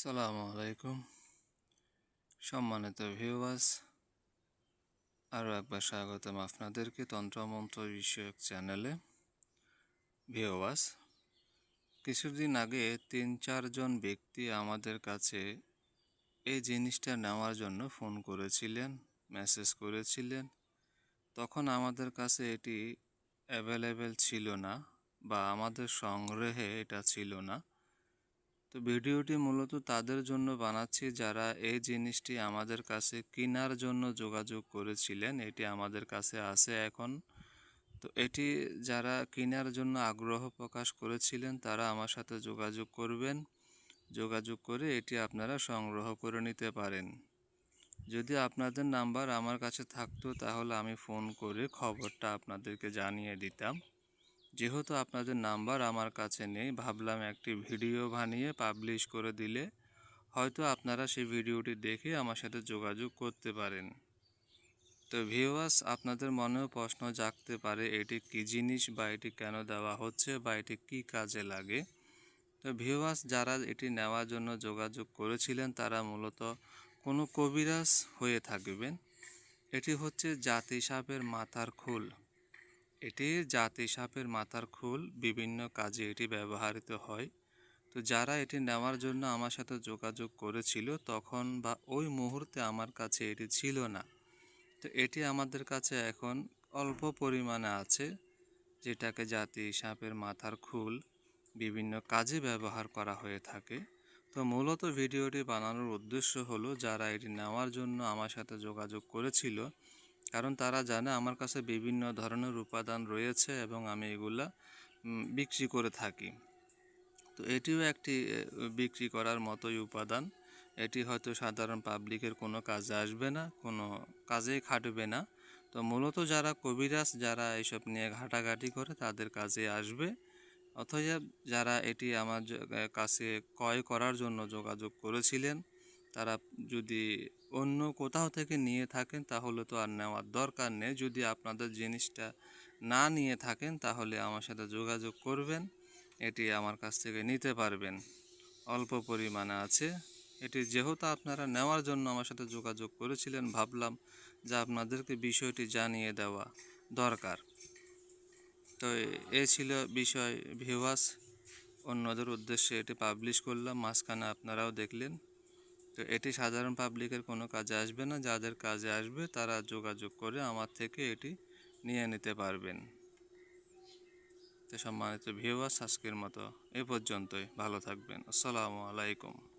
আসসালামু আলাইকুম। সম্মানিত ভিউয়ার্স আরও একবার স্বাগতম আপনাদেরকে তন্ত্রমন্ত্র বিষয়ক চ্যানেলে। ভিউয়ার্স কিছুদিন আগে তিন চারজন ব্যক্তি আমাদের কাছে এই জিনিসটা নেওয়ার জন্য ফোন করেছিলেন মেসেজ করেছিলেন। তখন আমাদের কাছে এটি অ্যাভেলেবেল ছিল না বা আমাদের সংগ্রহে এটা ছিল না। তো ভিডিওটি মূলত তাদের জন্য বানাচ্ছি যারা এই জিনিসটি আমাদের কাছে কেনার জন্য যোগাযোগ করেছিলেন, এটি আমাদের কাছে আছে এখন। তো এটি যারা কেনার জন্য আগ্রহ প্রকাশ করেছিলেন, তারা আমার সাথে যোগাযোগ করবেন। যোগাযোগ করে এটি আপনারা সংগ্রহ করে নিতে পারেন। যদি আপনাদের নাম্বার আমার কাছে থাকতো, তাহলে আমি ফোন করে খবরটা আপনাদেরকে জানিয়ে দিতাম। যেহেতু আপনাদের নাম্বার আমার কাছে নেই, ভাবলাম একটি ভিডিও বানিয়ে পাবলিশ করে দিলে হয়তো আপনারা সেই ভিডিওটি দেখে আমার সাথে যোগাযোগ করতে পারেন। তো ভিউয়ার্স আপনাদের মনেও প্রশ্ন জাগতে পারে, এটি কী জিনিস বা এটি কেন দেওয়া হচ্ছে বা এটি কী কাজে লাগে? তো ভিউয়ার্স যারা এটি নেওয়ার জন্য যোগাযোগ করেছিলেন, তারা মূলত কোনো কবিরাজ হয়ে থাকবেন। এটি হচ্ছে জাতি সাপের মাথার খুল। এটি জাতি সাপের মাথার খুল, বিভিন্ন কাজে এটি ব্যবহৃত হয়। তো যারা এটি নেওয়ার জন্য আমার সাথে যোগাযোগ করেছিল, তখন বা ওই মুহূর্তে আমার কাছে এটি ছিল না। তো এটি আমাদের কাছে এখন অল্প পরিমাণে আছে, যেটাকে জাতি সাপের মাথার খুল, বিভিন্ন কাজে ব্যবহার করা হয়ে থাকে। তো মূলত ভিডিওটি বানানোর উদ্দেশ্য হলো, যারা এটি নেওয়ার জন্য আমার সাথে যোগাযোগ করেছিল কারণ তারা জানে আমার কাছে বিভিন্ন ধরনের উপাদান রয়েছে এবং আমি এগুলা বিক্রি করে থাকি। তো এটিও একটি বিক্রি করার মতোই উপাদান। এটি হয়তো সাধারণ পাবলিকের কোনো কাজে আসবে না, কোনো কাজেই খাটবে না। তো মূলত যারা কবিরাজ, যারা এইসব নিয়ে ঘাটাঘাটি করে তাদের কাজে আসবে। অথবা যারা এটি আমার কাছে ক্রয় করার জন্য যোগাযোগ করেছিলেন তারা যদি অন্য কোথাও থেকে নিয়ে থাকেন, তাহলে তো আর নেওয়ার দরকার নেই। যদি আপনাদের জিনিসটা না নিয়ে থাকেন, তাহলে আমার সাথে যোগাযোগ করবেন। এটি আমার কাছ থেকে নিতে পারবেন। অল্প পরিমাণে আছে। এটি যেহেতু আপনারা নেওয়ার জন্য আমার সাথে যোগাযোগ করেছিলেন, ভাবলাম যে আপনাদেরকে বিষয়টি জানিয়ে দেওয়া দরকার। তো এ ছিল বিষয় ভিউয়ার্স অন্যদের উদ্দেশ্যে এটি পাবলিশ করলাম। মাঝখানে আপনারাও দেখলেন। তো এটি সাধারণ পাবলিকের কোনো কাজে আসবে না। যাদের কাজে আসবে, তারা যোগাযোগ করে আমার থেকে এটি নিয়ে নিতে পারবেন। তো সম্মানিত ভিউয়ার্স আজকের মতো এ পর্যন্তই। ভালো থাকবেন। আসসালামু আলাইকুম।